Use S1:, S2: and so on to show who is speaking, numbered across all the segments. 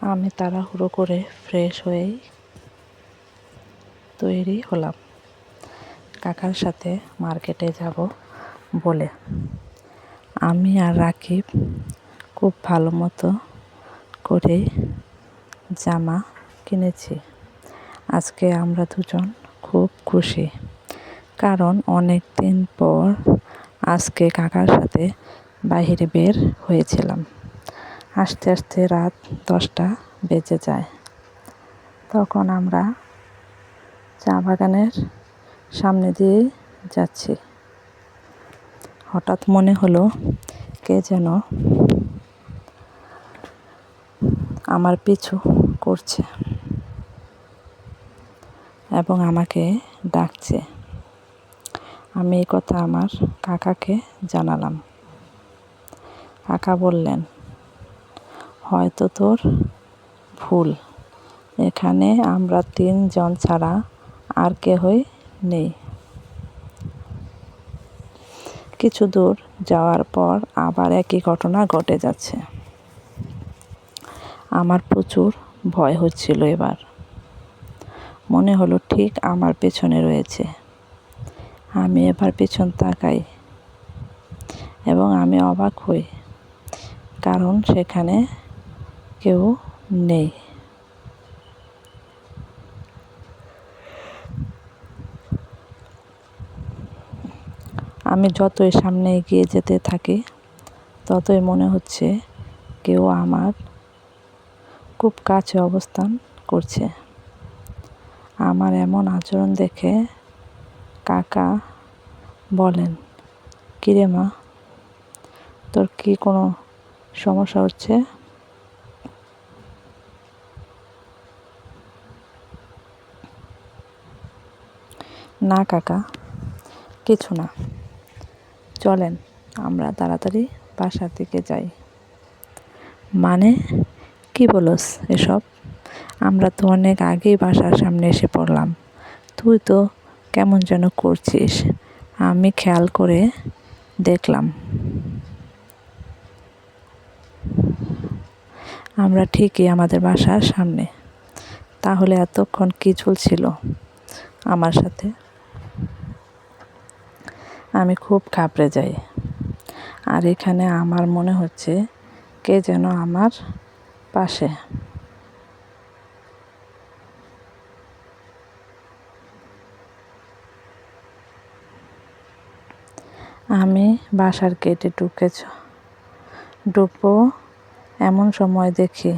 S1: আমি তাড়াহুড়ো করে ফ্রেশ হয়েই তৈরি হলাম। কাকার সাথে মার্কেটে যাব বলে। আমি আর রাকিব খুব ভালো মতো করে জামা কিনেছি। আজকে আমরা দুজন খুব খুশি। কারণ অনেক দিন পর আজকে কাকার সাথে বাইরে বের হয়েছিলাম। আস্তে আস্তে রাত দশটা বেজে যায়। তখন আমরা চা বাগানের সামনে দিয়ে যাচ্ছি। হঠাৎ মনে হলো কে যেন আমার পিছু করছে এবং আমাকে ডাকছে। আমি এই কথা আমার কাকাকে জানালাম। কাকা বললেন হয়তো তোর ভুল। এখানে আমরা তিনজন ছাড়া আর কেহই নেই। কিছু দূর যাওয়ার পর আবার একই ঘটনা ঘটে যাচ্ছে। আমার প্রচুর ভয় হচ্ছিল এবার। মনে হলো ঠিক আমার পেছনে রয়েছে। আমি এবার পেছন তাকাই এবং আমি অবাক হই, কারণ সেখানে কেউ নেই। আমি যতই সামনে এগিয়ে যেতে থাকি, ততই মনে হচ্ছে কেউ আমার খুব কাছে অবস্থান করছে। আমার এমন আচরণ দেখে কাকা বলেন, কিরে মা, তোর কি কোনো সমস্যা হচ্ছে? না, কাকা। কিছু না। চলেন, আমরা তাড়াতাড়ি বাসার দিকে যাই। মানে কি বলস এসব? আমরা তো অনেক আগেই বাসার সামনে এসে পড়লাম। তুই তো কেমন যেন করছিস। আমি খেয়াল করে দেখলাম। আমরা ঠিকই আমাদের বাসার সামনে। তাহলে এতক্ষণ কি চলছিল? আমার সাথে আমি খুব ঘাবড়ে যাই। আর এখানে আমার মনে হচ্ছে কে যেন আমার পাশে। আমি বাসার কেটে ঢুকেছ ঢুকবো এমন সময় দেখি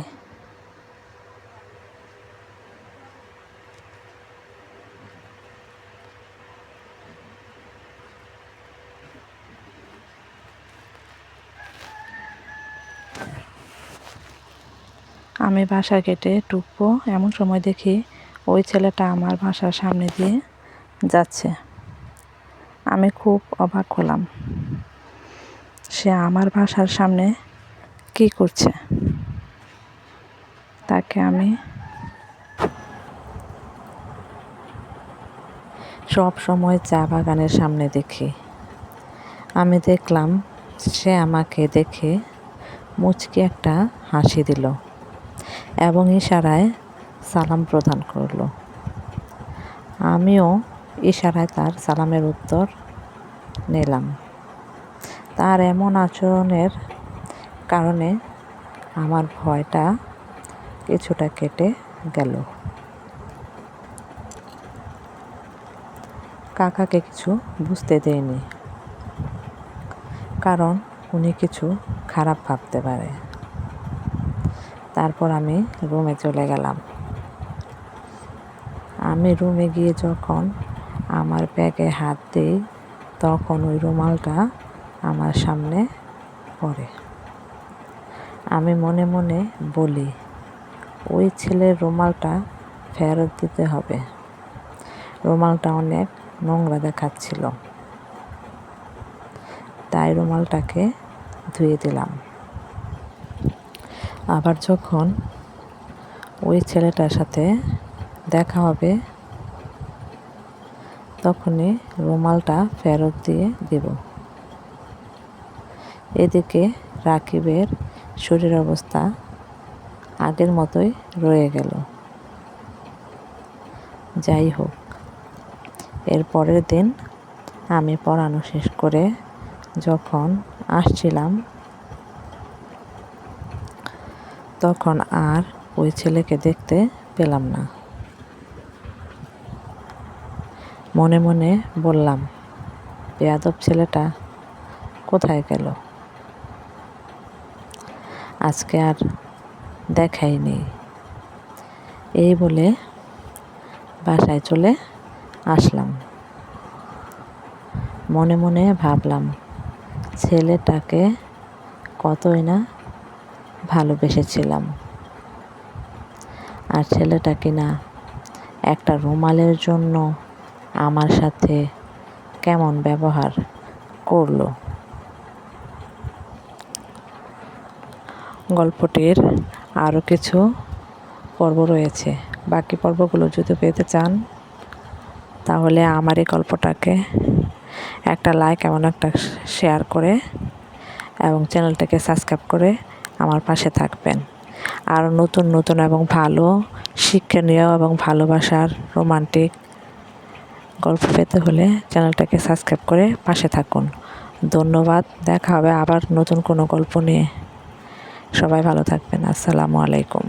S1: আমি বাসা কেটে ঢুকবো এমন সময় দেখি ওই ছেলেটা আমার বাসার সামনে দিয়ে যাচ্ছে। আমি খুব অবাক হলাম। সে আমার বাসার সামনে কি করছে? তাকে আমি সব সময় চা বাগানের সামনে দেখি। আমি দেখলাম সে আমাকে দেখে মুচকি একটা হাসি দিল। এবং ইশারায় সালাম প্রদান করল। আমিও ইশারায় তার সালামের উত্তর নিলাম। তার এমন আচরণের কারণে আমার ভয়টা কিছুটা কেটে গেল। কাকাকে কিছু বুঝতে দেয়নি, কারণ উনি কিছু খারাপ ভাবতে পারে। তারপর আমি রুমে চলে গেলাম। আমি রুমে গিয়ে যখন আমার ব্যাগে হাত দিই, তখন ওই রুমালটা আমার সামনে পড়ে। আমি মনে মনে বলি, ওই ছেলের রুমালটা ফেরত দিতে হবে। রুমালটা অনেক নোংরা দেখাচ্ছিল। তাই রুমালটাকে ধুয়ে দিলাম। আবার যখন ওই ছেলেটার সাথে দেখা হবে, তখনই রুমালটা ফেরত দিয়ে দেব। এদিকে রাকিবের শরীর অবস্থা আগের মতোই রয়ে গেল। যাই হোক, এর পরের দিন আমি পড়ানো শেষ করে যখন আসছিলাম তখন আর ওই ছেলেকে দেখতে পেলাম না। মনে মনে বললাম, বেয়াদব ছেলেটা কোথায় গেল? আজকে আর দেখাই নেই। এই বলে বাসায় চলে আসলাম। মনে মনে ভাবলাম, ছেলেটাকে কতই না ভালোবেসেছিলাম। আর ছেলেটা কিনা একটা রুমালের জন্য আমার সাথে কেমন ব্যবহার করল। গল্পটির আরও কিছু পর্ব রয়েছে। বাকি পর্বগুলো যদি পেতে চান, তাহলে আমার এই গল্পটাকে একটা লাইক এবং একটা শেয়ার করে, এবং চ্যানেলটাকে সাবস্ক্রাইব করে আমার পাশে থাকবেন। আর নতুন নতুন এবং ভালো শিক্ষণীয় এবং ভালোবাসার রোমান্টিক গল্প পেতে হলে চ্যানেলটাকে সাবস্ক্রাইব করে পাশে থাকুন। ধন্যবাদ, দেখা হবে আবার নতুন কোনো গল্প নিয়ে। সবাই ভালো থাকবেন, আসসালামু আলাইকুম।